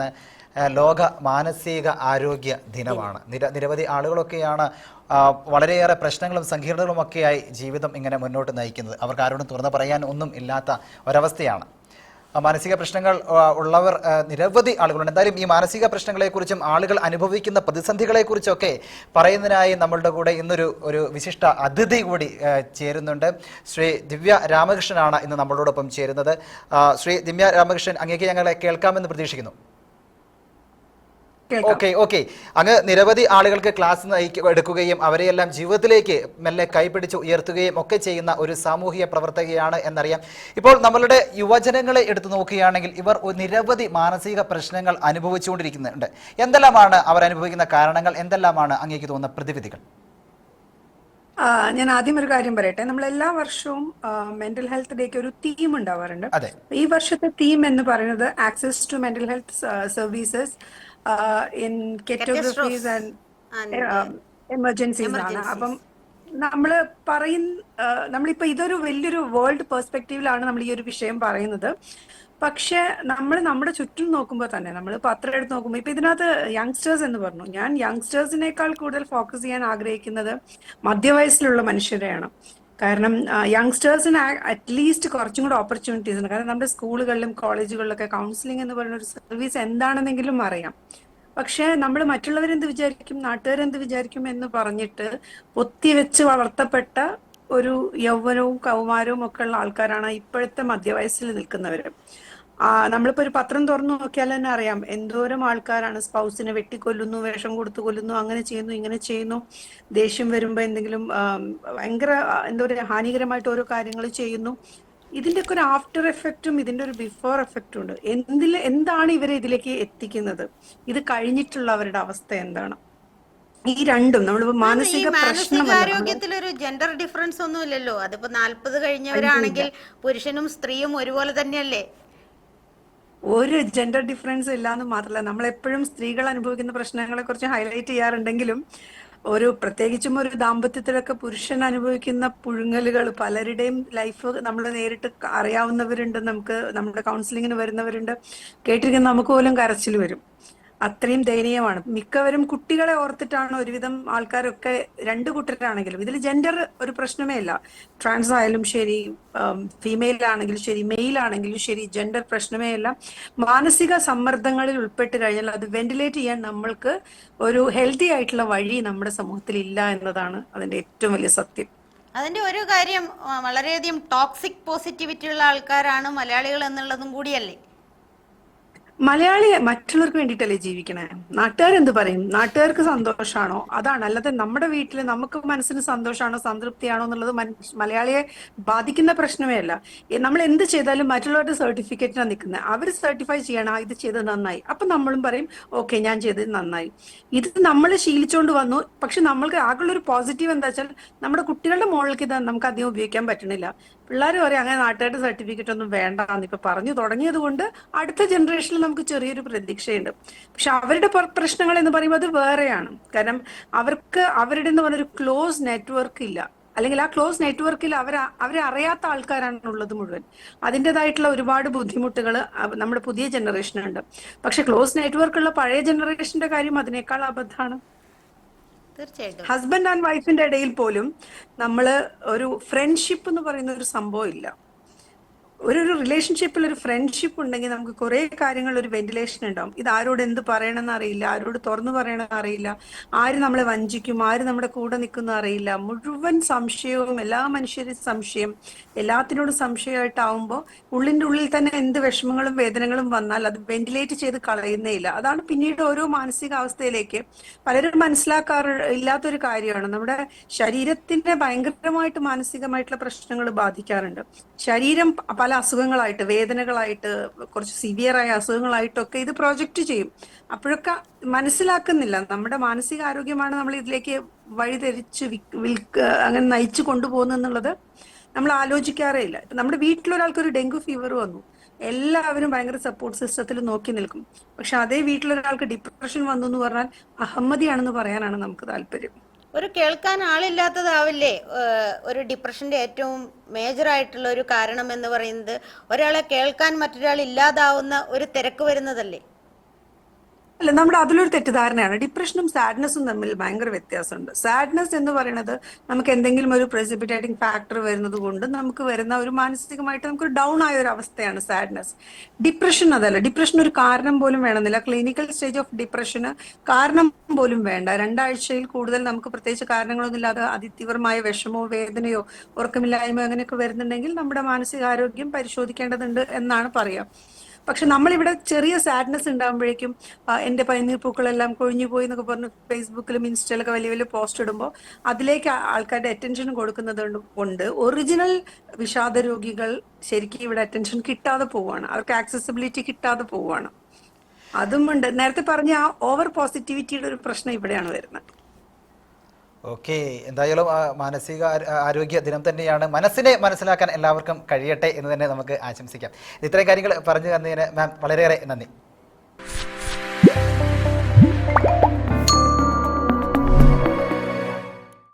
ഇന്ന് ലോക മാനസിക ആരോഗ്യ ദിനമാണ്. നിര നിരവധി ആളുകളൊക്കെയാണ് വളരെയേറെ പ്രശ്നങ്ങളും സങ്കീർണതകളുമൊക്കെയായി ജീവിതം ഇങ്ങനെ മുന്നോട്ട് നയിക്കുന്നത്. അവർക്ക് ആരോടും തുറന്നു പറയാൻ ഒന്നും ഇല്ലാത്ത ഒരവസ്ഥയാണ്. മാനസിക പ്രശ്നങ്ങൾ ഉള്ളവർ നിരവധി ആളുകളുണ്ട്. എന്തായാലും ഈ മാനസിക പ്രശ്നങ്ങളെക്കുറിച്ചും ആളുകൾ അനുഭവിക്കുന്ന പ്രതിസന്ധികളെക്കുറിച്ചൊക്കെ പറയുന്നതിനായി നമ്മളുടെ കൂടെ ഇന്നൊരു ഒരു വിശിഷ്ട അതിഥി കൂടി ചേരുന്നുണ്ട്. ശ്രീ ദിവ്യ രാമകൃഷ്ണനാണ് ഇന്ന് നമ്മളോടൊപ്പം ചേരുന്നത്. ശ്രീ ദിവ്യ രാമകൃഷ്ണൻ അങ്ങേക്ക് ഞങ്ങളെ കേൾക്കാമെന്ന് പ്രതീക്ഷിക്കുന്നു. Okay okay. അങ്ങ് നിരവധി ആളുകൾക്ക് ക്ലാസ് എടുക്കുകയും അവരെയെല്ലാം ജീവിതത്തിലേക്ക് മെല്ലെ കൈപിടിച്ച് ഉയർത്തുകയും ഒക്കെ ചെയ്യുന്ന ഒരു സാമൂഹിക പ്രവർത്തകയാണ് എന്നറിയാം. ഇപ്പോൾ നമ്മളുടെ യുവജനങ്ങളെ എടുത്തു നോക്കുകയാണെങ്കിൽ ഇവർ നിരവധി മാനസിക പ്രശ്നങ്ങൾ അനുഭവിച്ചുകൊണ്ടിരിക്കുന്നുണ്ട്. എന്തെല്ലാമാണ് അവർ അനുഭവിക്കുന്ന കാരണങ്ങൾ? എന്തെല്ലാമാണ് അങ്ങേക്ക് തോന്നുന്ന പ്രതിവിധികൾ? ഞാൻ ആദ്യം ഒരു കാര്യം പറയട്ടെ. നമ്മൾ എല്ലാ വർഷവും മെന്റൽ ഹെൽത്ത് ഡേക്ക് ഒരു തീം ഉണ്ടാവാറുണ്ട്. ഈ വർഷത്തെ തീം എന്ന് പറയുന്നത് access to mental health services in catastrophes and emergencies ആണ്. അപ്പം നമ്മൾ പറയുന്ന നമ്മളിപ്പോ ഇതൊരു വലിയൊരു വേൾഡ് പെർസ്പെക്റ്റീവിലാണ് നമ്മൾ ഈ ഒരു വിഷയം പറയുന്നത്. പക്ഷെ നമ്മൾ നമ്മുടെ ചുറ്റും നോക്കുമ്പോൾ തന്നെ നമ്മൾ പത്രം എടുത്ത് നോക്കുമ്പോൾ ഇപ്പൊ ഇതിനകത്ത് യങ്സ്റ്റേഴ്സ് എന്ന് പറഞ്ഞു. ഞാൻ യങ്സ്റ്റേഴ്സിനേക്കാൾ കൂടുതൽ ഫോക്കസ് ചെയ്യാൻ ആഗ്രഹിക്കുന്നത് മധ്യവയസ്സിലുള്ള മനുഷ്യരെയാണ്. കാരണം യങ്സ്റ്റേഴ്സിന് അറ്റ്ലീസ്റ്റ് കുറച്ചും കൂടെ ഓപ്പർച്യൂണിറ്റീസ് ഉണ്ട്. കാരണം നമ്മുടെ സ്കൂളുകളിലും കോളേജുകളിലൊക്കെ കൗൺസിലിംഗ് എന്ന് പറയുന്ന ഒരു സർവീസ് എന്താണെന്നെങ്കിലും അറിയാം. പക്ഷേ നമ്മൾ മറ്റുള്ളവരെന്ത് വിചാരിക്കും നാട്ടുകാരെന്ത് വിചാരിക്കും എന്ന് പറഞ്ഞിട്ട് പൊത്തിവെച്ച് വളർത്തപ്പെട്ട ഒരു യൗവനവും കൗമാരവും ഒക്കെ ഉള്ള ആൾക്കാരാണ് ഇപ്പോഴത്തെ മധ്യവയസ്സിൽ നിൽക്കുന്നവര്. ആ നമ്മളിപ്പോ ഒരു പത്രം തുറന്നു നോക്കിയാൽ തന്നെ അറിയാം. എന്തോരം ആൾക്കാരാണ് സ്പൗസിനെ വെട്ടിക്കൊല്ലുന്നു വേഷം കൊടുത്തു കൊല്ലുന്നു അങ്ങനെ ചെയ്യുന്നു ഇങ്ങനെ ചെയ്യുന്നു. ദേഷ്യം വരുമ്പോ എന്തെങ്കിലും ആം, ഭയങ്കര എന്താ പറയുക ഹാനികരമായിട്ട് ഓരോ കാര്യങ്ങൾ ചെയ്യുന്നു. ഇതിന്റെ ഒക്കെ ഒരു ആഫ്റ്റർ എഫക്റ്റും ഇതിന്റെ ഒരു ബിഫോർ എഫക്റ്റും ഉണ്ട്. എന്തിൽ എന്താണ് ഇവരെ ഇതിലേക്ക് എത്തിക്കുന്നത്? ഇത് കഴിഞ്ഞിട്ടുള്ള അവരുടെ അവസ്ഥ എന്താണ്? ഈ രണ്ടും നമ്മളിപ്പോ മാനസിക പ്രശ്നം നമ്മൾ ഒരു ജെൻഡർ ഡിഫറൻസ് ഒന്നും ഇല്ലല്ലോ അതിപ്പോ നാല്പത് കഴിഞ്ഞവരാണെങ്കിൽ പുരുഷനും സ്ത്രീയും ഒരുപോലെ തന്നെയല്ലേ? ഒരു ജെൻഡർ ഡിഫറൻസ് ഇല്ലാന്ന് മാത്രമല്ല നമ്മൾ എപ്പോഴും സ്ത്രീകൾ അനുഭവിക്കുന്ന പ്രശ്നങ്ങളെ കുറിച്ച് ഹൈലൈറ്റ് ചെയ്യാറുണ്ടെങ്കിലും ഒരു പ്രത്യേകിച്ചും ഒരു ദാമ്പത്യത്തിലൊക്കെ പുരുഷൻ അനുഭവിക്കുന്ന പുഴുങ്ങലുകൾ പലരുടെയും ലൈഫ് നമ്മൾ നേരിട്ട് അറിയാവുന്നവരുണ്ട് നമുക്ക് നമ്മുടെ കൗൺസിലിങ്ങിന് വരുന്നവരുണ്ട്. കേട്ടിരിക്കുന്ന നമുക്ക് പോലും കരച്ചിൽ വരും. അത്രയും ദയനീയമാണ്. മിക്കവരും കുട്ടികളെ ഓർത്തിട്ടാണ് ഒരുവിധം ആൾക്കാരൊക്കെ രണ്ട് കൂട്ടരാണെങ്കിലും ഇതിൽ ജെൻഡർ ഒരു പ്രശ്നമേ ഇല്ല. ട്രാൻസ് ആയാലും ശരി ഫീമെയിൽ ആണെങ്കിലും ശരി മെയിൽ ആണെങ്കിലും ശരി ജെൻഡർ പ്രശ്നമേ ഇല്ല. മാനസിക സമ്മർദ്ദങ്ങളിൽ ഉൾപ്പെട്ട് കഴിഞ്ഞാൽ അത് വെന്റിലേറ്റ് ചെയ്യാൻ നമ്മൾക്ക് ഒരു ഹെൽത്തി ആയിട്ടുള്ള വഴി നമ്മുടെ സമൂഹത്തിൽ ഇല്ല എന്നതാണ് അതിന്റെ ഏറ്റവും വലിയ സത്യം. അതിന്റെ ഒരു കാര്യം വളരെയധികം ടോക്സിക് പോസിറ്റിവിറ്റി ഉള്ള ആൾക്കാരാണ് മലയാളികൾ എന്നുള്ളതും കൂടിയല്ലേ? മലയാളി മറ്റുള്ളവർക്ക് വേണ്ടിയിട്ടല്ലേ ജീവിക്കണേ? നാട്ടുകാരെന്ത് പറയും? നാട്ടുകാർക്ക് സന്തോഷമാണോ അതാണ്. അല്ലാതെ നമ്മുടെ വീട്ടിൽ നമുക്ക് മനസ്സിന് സന്തോഷമാണോ സംതൃപ്തിയാണോ എന്നുള്ളത് മലയാളിയെ ബാധിക്കുന്ന പ്രശ്നമേ അല്ല. നമ്മൾ എന്ത് ചെയ്താലും മറ്റുള്ളവരുടെ സർട്ടിഫിക്കറ്റിനാണ് നിൽക്കുന്നത് അവർ സർട്ടിഫൈ ചെയ്യണം ഇത് ചെയ്ത് നന്നായി. അപ്പൊ നമ്മളും പറയും ഓക്കെ ഞാൻ ചെയ്തത് നന്നായി. ഇത് നമ്മൾ ശീലിച്ചുകൊണ്ട് വന്നു. പക്ഷെ നമ്മൾക്ക് ആകെയുള്ള ഒരു പോസിറ്റീവ് എന്താ വെച്ചാൽ നമ്മുടെ കുട്ടികളുടെ മോളിലേക്ക് ഇത് നമുക്ക് അധികം ഉപയോഗിക്കാൻ പറ്റണില്ല. പിള്ളേർ പറയും അങ്ങനെ നാട്ടുകാരുടെ സർട്ടിഫിക്കറ്റ് ഒന്നും വേണ്ട ഇപ്പൊ പറഞ്ഞു തുടങ്ങിയത് കൊണ്ട് അടുത്ത ജനറേഷനിൽ നമുക്ക് ചെറിയൊരു പ്രതീക്ഷയുണ്ട്. പക്ഷെ അവരുടെ പ്ര- പ്രശ്നങ്ങൾ എന്ന് പറയുമ്പോൾ അത് വേറെയാണ്. കാരണം അവർക്ക് അവരുടെ എന്ന് പറഞ്ഞൊരു ക്ലോസ് നെറ്റ്വർക്ക് ഇല്ല. അല്ലെങ്കിൽ ആ ക്ലോസ് നെറ്റ്വർക്കിൽ അവർ അവരെ അറിയാത്ത ആൾക്കാരാണ് ഉള്ളത് മുഴുവൻ. അതിന്റെതായിട്ടുള്ള ഒരുപാട് ബുദ്ധിമുട്ടുകൾ നമ്മുടെ പുതിയ ജനറേഷനുണ്ട് പക്ഷെ ക്ലോസ് നെറ്റ്വർക്ക് ഉള്ള പഴയ ജനറേഷന്റെ കാര്യം അതിനേക്കാൾ അബദ്ധമാണ്. തീർച്ചയായിട്ടും. ഹസ്ബൻഡ് ആൻഡ് വൈഫിന്റെ ഇടയിൽ പോലും നമ്മൾ ഒരു ഫ്രണ്ട്ഷിപ്പ് എന്ന് പറയുന്ന ഒരു സംഭവം ഇല്ല. ഒരു ഒരു റിലേഷൻഷിപ്പിൽ ഒരു ഫ്രണ്ട്ഷിപ്പ് ഉണ്ടെങ്കിൽ നമുക്ക് കുറെ കാര്യങ്ങൾ ഒരു വെന്റിലേഷൻ ഉണ്ടാവും. ഇത് ആരോട് എന്ത് പറയണമെന്ന് അറിയില്ല ആരോട് തുറന്നു പറയണമെന്ന് അറിയില്ല ആര് നമ്മളെ വഞ്ചിക്കും ആര് നമ്മുടെ കൂടെ നിൽക്കുന്ന അറിയില്ല. മുഴുവൻ സംശയവും എല്ലാ മനുഷ്യരും സംശയം എല്ലാത്തിനോടും സംശയമായിട്ടാവുമ്പോൾ ഉള്ളിന്റെ ഉള്ളിൽ തന്നെ എന്ത് വിഷമങ്ങളും വേദനകളും വന്നാൽ അത് വെന്റിലേറ്റ് ചെയ്ത് കളയുന്നേ ഇല്ല. അതാണ് പിന്നീട് ഓരോ മാനസികാവസ്ഥയിലേക്ക് പലരും മനസ്സിലാക്കാറ് ഇല്ലാത്തൊരു കാര്യമാണ്. നമ്മുടെ ശരീരത്തിനെ ഭയങ്കരമായിട്ട് മാനസികമായിട്ടുള്ള പ്രശ്നങ്ങൾ ബാധിക്കാറുണ്ട്. ശരീരം പല അസുഖങ്ങളായിട്ട് വേദനകളായിട്ട് കുറച്ച് സിവിയറായ അസുഖങ്ങളായിട്ടൊക്കെ ഇത് പ്രൊജക്റ്റ് ചെയ്യും. അപ്പോഴൊക്കെ മനസ്സിലാക്കുന്നില്ല. നമ്മുടെ മാനസികാരോഗ്യമാണ് നമ്മൾ ഇതിലേക്ക് വഴിതെരിച്ച് വിൽക്ക അങ്ങനെ നയിച്ചു കൊണ്ടുപോകുന്നു എന്നുള്ളത് നമ്മൾ ആലോചിക്കാറേ ഇല്ല. നമ്മുടെ വീട്ടിലൊരാൾക്ക് ഒരു ഡെങ്കു ഫീവർ വന്നു. എല്ലാവരും ഭയങ്കര സപ്പോർട്ട് സിസ്റ്റത്തിൽ നോക്കി നിൽക്കും. പക്ഷെ അതേ വീട്ടിലൊരാൾക്ക് ഡിപ്രഷൻ വന്നു എന്ന് പറഞ്ഞാൽ അഹമ്മതിയാണെന്ന് പറയാനാണ് നമുക്ക് താല്പര്യം. ഒരു കേൾക്കാൻ ആളില്ലാത്തതാവില്ലേ? ഒരു ഡിപ്രഷന്റെ ഏറ്റവും മേജർ ആയിട്ടുള്ള ഒരു കാരണം എന്ന് പറയുന്നത് ഒരാളെ കേൾക്കാൻ മറ്റൊരാൾ ഇല്ലാതാവുന്ന ഒരു തിരക്ക് വരുന്നതല്ലേ? അല്ല നമ്മുടെ അതിലൊരു തെറ്റിദ്ധാരണയാണ്. ഡിപ്രഷനും സാഡ്നെസ്സും തമ്മിൽ ഭയങ്കര വ്യത്യാസമുണ്ട്. സാഡ്നെസ് എന്ന് പറയുന്നത് നമുക്ക് എന്തെങ്കിലും ഒരു പ്രെസിപിറ്റേറ്റിംഗ് ഫാക്ടർ വരുന്നത് കൊണ്ട് നമുക്ക് വരുന്ന ഒരു മാനസികമായിട്ട് നമുക്കൊരു ഡൗൺ ആയ ഒരു അവസ്ഥയാണ് സാഡ്നെസ് ഡിപ്രഷൻ അതല്ല. ഡിപ്രഷൻ ഒരു കാരണം പോലും വേണമെന്നില്ല. ക്ലിനിക്കൽ സ്റ്റേജ് ഓഫ് ഡിപ്രഷന് കാരണം പോലും വേണ്ട. രണ്ടാഴ്ചയിൽ കൂടുതൽ നമുക്ക് പ്രത്യേകിച്ച് കാരണങ്ങളൊന്നും ഇല്ലാതെ അതിതീവ്രമായ വിഷമോ വേദനയോ ഉറക്കമില്ലായ്മയോ അങ്ങനെയൊക്കെ വരുന്നുണ്ടെങ്കിൽ നമ്മുടെ മാനസികാരോഗ്യം പരിശോധിക്കേണ്ടതുണ്ട് എന്നാണ് പറയാം. പക്ഷെ നമ്മളിവിടെ ചെറിയ സാഡ്നെസ് ഉണ്ടാകുമ്പോഴേക്കും എന്റെ പനിനീർ പൂക്കളെല്ലാം കൊഴിഞ്ഞു പോയി എന്നൊക്കെ പറഞ്ഞ് ഫേസ്ബുക്കിലും ഇൻസ്റ്റയിലൊക്കെ വലിയ വലിയ പോസ്റ്റ് ഇടുമ്പോൾ അതിലേക്ക് ആൾക്കാരുടെ അറ്റൻഷൻ കൊടുക്കുന്നത് കൊണ്ട് ഒറിജിനൽ വിഷാദ രോഗികൾ ശരിക്കും ഇവിടെ അറ്റൻഷൻ കിട്ടാതെ പോവുകയാണ് അവർക്ക് ആക്സസിബിലിറ്റി കിട്ടാതെ പോവുകയാണ് ഉണ്ട്. നേരത്തെ പറഞ്ഞ ആ ഓവർ പോസിറ്റിവിറ്റിയുടെ ഒരു പ്രശ്നം ഇവിടെയാണ് വരുന്നത്. ഓക്കെ എന്തായാലും മാനസിക ആരോഗ്യ ദിനം തന്നെയാണ് മനസ്സിനെ മനസ്സിലാക്കാൻ എല്ലാവർക്കും കഴിയട്ടെ എന്ന് തന്നെ നമുക്ക് ആശംസിക്കാം. ഇത്രയും കാര്യങ്ങൾ പറഞ്ഞു തന്നതിന് മാം വളരെയേറെ നന്ദി.